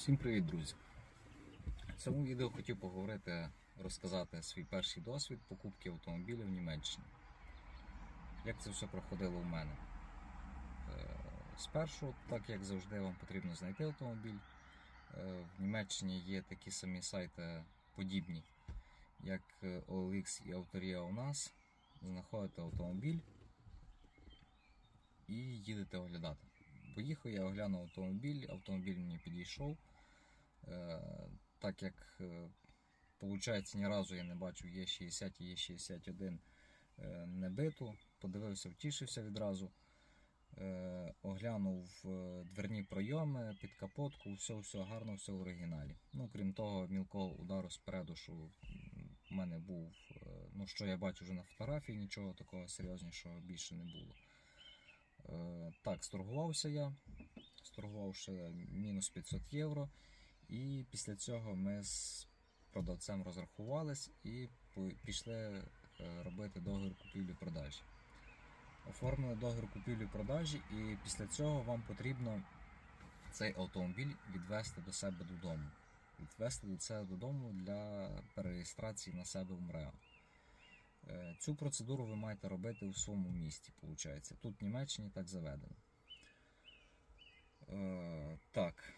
Всім привіт, друзі! В цьому відео хотів поговорити, розказати свій перший досвід покупки автомобіля в Німеччині. Як це все проходило у мене. Е, Спершу, так як завжди, вам потрібно знайти автомобіль. Е, В Німеччині є такі самі сайти подібні, як е, OLX і Авторія у нас. Знаходите автомобіль і їдете оглядати. Поїхав, я оглянув автомобіль, автомобіль мені підійшов. Е, так як, виходить, ні разу я не бачив Є60 і Є61 е, не биту, подивився, втішився відразу. Е, оглянув е, дверні пройоми, під капотку, все все гарно, все в оригіналі. Ну, крім того, мілкого удару спереду, що в мене був, е, ну що я бачу вже на фотографії, нічого такого серйознішого більше не було. Е, Так, сторгувався я, сторгував ще мінус 500 євро. І після цього ми з продавцем розрахувались і пішли е, робити договір купівлі-продажі. Оформили договір купівлі-продажі, і після цього вам потрібно цей автомобіль відвести до себе додому. Відвести до себе додому для перереєстрації на себе в МРЕО. Е, Цю процедуру ви маєте робити у своєму місті, виходить. Тут в Німеччині так заведено. Е, Так.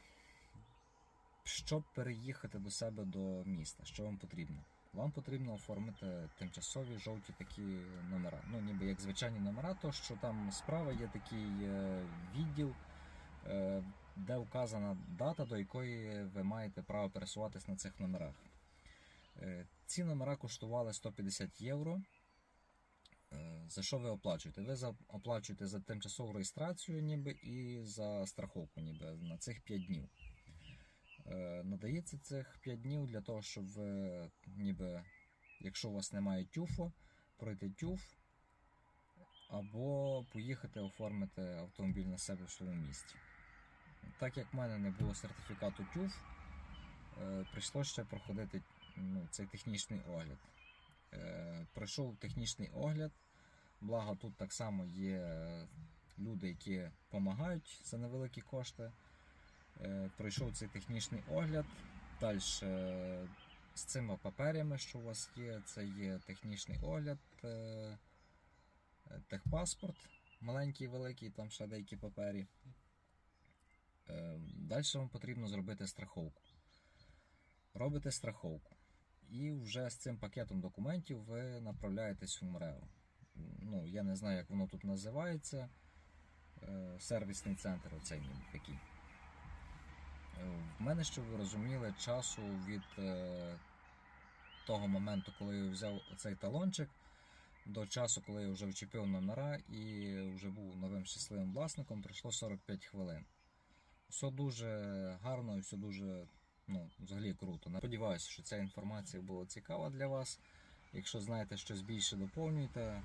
Щоб переїхати до себе до міста, що вам потрібно? Вам потрібно оформити тимчасові жовті такі номера. Ну, ніби як звичайні номера, то що там справа є такий е, відділ, е, де вказана дата, до якої ви маєте право пересуватись на цих номерах. Е, Ці номера коштували 150 євро. За що ви оплачуєте? Ви оплачуєте за тимчасову реєстрацію, ніби і за страховку, ніби на цих 5 днів. Е, Надається цих 5 днів для того, щоб ви, ніби, якщо у вас немає тюфу, пройти тюф або поїхати оформити автомобіль на себе в своєму місті. Так як в мене не було сертифікату тюф, е, прийшлося ще проходити ну, цей технічний огляд. Е, Пройшов технічний огляд, благо тут так само є люди, які допомагають за невеликі кошти. Е, Пройшов цей технічний огляд. Далі з цими паперами, що у вас є, це є технічний огляд, е, е, техпаспорт, маленький, великий, там ще деякі папері. Далі вам потрібно зробити страховку. Робите страховку. І вже з цим пакетом документів ви направляєтесь в МРЕО. Ну, я не знаю, як воно тут називається. Е, Сервісний центр оцей такий. В мене, щоб ви розуміли, часу від е, того моменту, коли я взяв цей талончик, до часу, коли я вже вчепив номера і вже був новим щасливим власником, пройшло 45 хвилин. Все дуже гарно і все дуже ну, взагалі круто. Сподіваюся, що ця інформація була цікава для вас. Якщо знаєте щось більше, доповнюйте.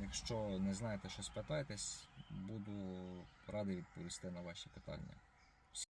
Якщо не знаєте щось, питайтесь, буду радий відповісти на ваші питання.